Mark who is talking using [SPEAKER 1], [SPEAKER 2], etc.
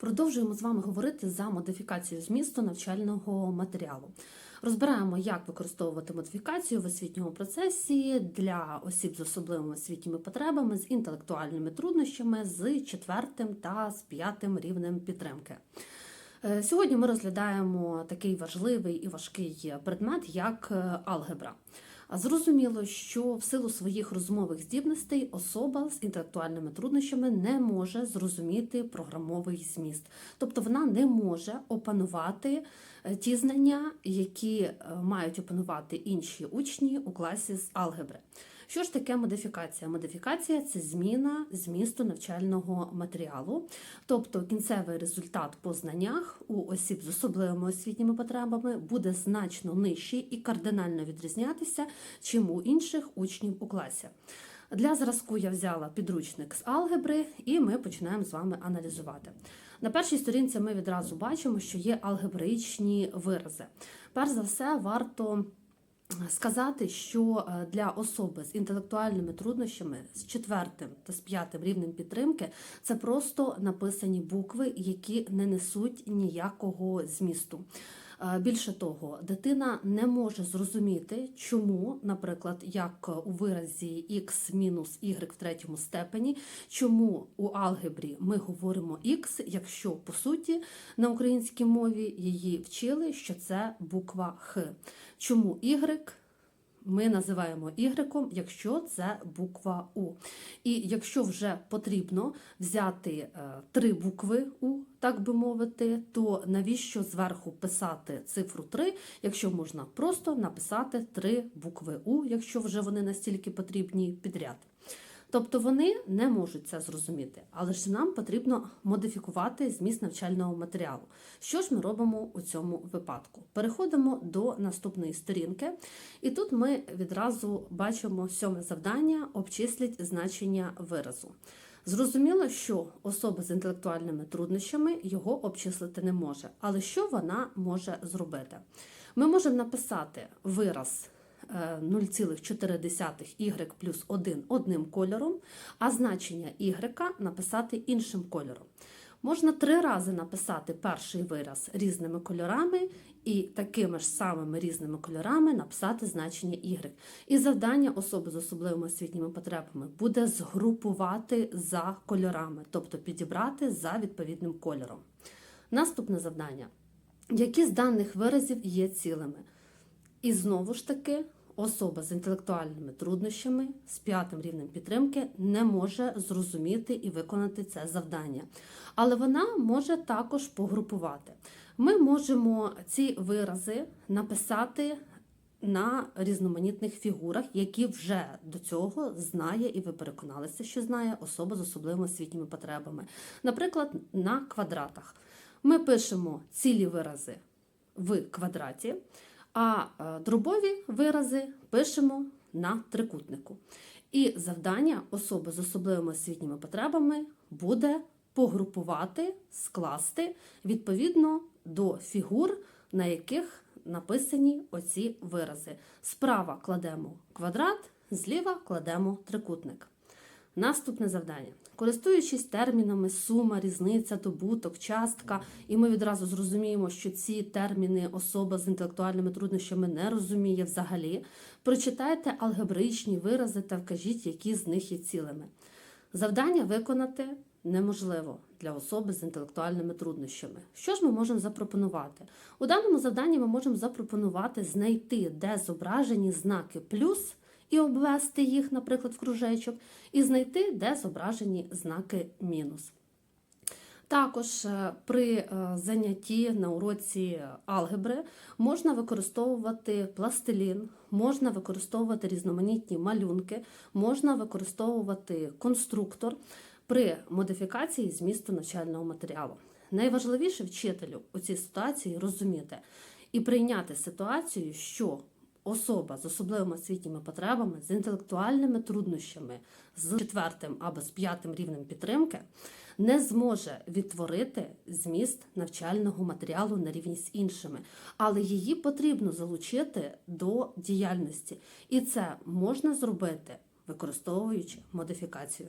[SPEAKER 1] Продовжуємо з вами говорити за модифікацію змісту навчального матеріалу. Розбираємо, як використовувати модифікацію в освітньому процесі для осіб з особливими освітніми потребами, з інтелектуальними труднощами, з четвертим та з п'ятим рівнем підтримки. Е, Сьогодні ми розглядаємо такий важливий і важкий предмет, як е, алгебра. Зрозуміло, що в силу своїх розмових здібностей особа з інтелектуальними труднощами не може зрозуміти програмовий зміст, тобто вона не може опанувати е, ті знання, які е, мають опанувати інші учні у класі з алгебри. Що ж таке модифікація? Модифікація це зміна змісту навчального матеріалу, тобто кінцевий результат по знаннях у осіб з особливими освітніми потребами буде значно нижчий і кардинально відрізнятися, чим у інших учнів у класі. Для зразку я взяла підручник з алгебри, і ми починаємо з вами аналізувати. На першій сторінці ми відразу бачимо, що є алгебраїчні вирази. Перш за все, варто сказати, що е, для особи з інтелектуальними труднощами з четвертим та з п'ятим рівнем підтримки це просто написані букви, які не несуть ніякого змісту. Е, Більше того, дитина не може зрозуміти, чому, наприклад, як у виразі x мінус y в третьому степені, чому у алгебрі ми говоримо x, якщо по суті на українській мові її вчили, що це буква Х. Чому y ми називаємо Y, якщо це буква У. І якщо вже потрібно взяти е, три букви У, так би мовити, то навіщо зверху писати цифру 3, якщо можна просто написати три букви У, якщо вже вони настільки потрібні підряд. Тобто вони не можуть це зрозуміти, але ж нам потрібно модифікувати зміст навчального матеріалу. Що ж ми робимо у цьому випадку? Переходимо до наступної сторінки, і тут ми відразу бачимо сьоме завдання обчисліть значення виразу. Зрозуміло, що особа з інтелектуальними труднощами його обчислити не може. Але що вона може зробити? Ми можемо написати вираз. 0,4 y плюс 1 одним кольором, а значення y написати іншим кольором. Можна три рази написати перший вираз різними кольорами і такими ж самими різними кольорами написати значення y. І завдання особи з особливими освітніми потребами буде згрупувати за кольорами, тобто підібрати за відповідним кольором. Наступне завдання. Які з даних виразів є цілими? І знову ж таки, особа з інтелектуальними труднощами з п'ятим рівнем підтримки не може зрозуміти і виконати це завдання. Але вона може також погрупувати. Ми можемо ці вирази написати на різноманітних фігурах, які вже до цього знає, і ви переконалися, що знає особа з особливими освітніми потребами. Наприклад, на квадратах. Ми пишемо цілі вирази в квадраті. А е, дробові вирази пишемо на трикутнику. І завдання особи з особливими освітніми потребами буде погрупувати, скласти відповідно до фігур, на яких написані оці вирази. Справа кладемо квадрат, зліва кладемо трикутник. Наступне завдання. Користуючись термінами сума, різниця, добуток, частка, і ми відразу зрозуміємо, що ці терміни особа з інтелектуальними труднощами не розуміє взагалі, прочитайте алгебраїчні вирази та вкажіть, які з них є цілими. Завдання виконати неможливо для особи з інтелектуальними труднощами. Що ж ми можемо запропонувати? У даному завданні ми можемо запропонувати знайти, де зображені знаки плюс і обвести їх, наприклад, в кружечок, і знайти, де зображені знаки мінус. Також е, при е, занятті на уроці алгебри можна використовувати пластилін, можна використовувати різноманітні малюнки, можна використовувати конструктор при модифікації змісту навчального матеріалу. Найважливіше вчителю у цій ситуації розуміти і прийняти ситуацію, що особа з особливими освітніми потребами, з інтелектуальними труднощами, з четвертим або з п'ятим рівнем підтримки не зможе відтворити зміст навчального матеріалу на рівні з іншими, але її потрібно залучити до діяльності, і це можна зробити використовуючи модифікацію.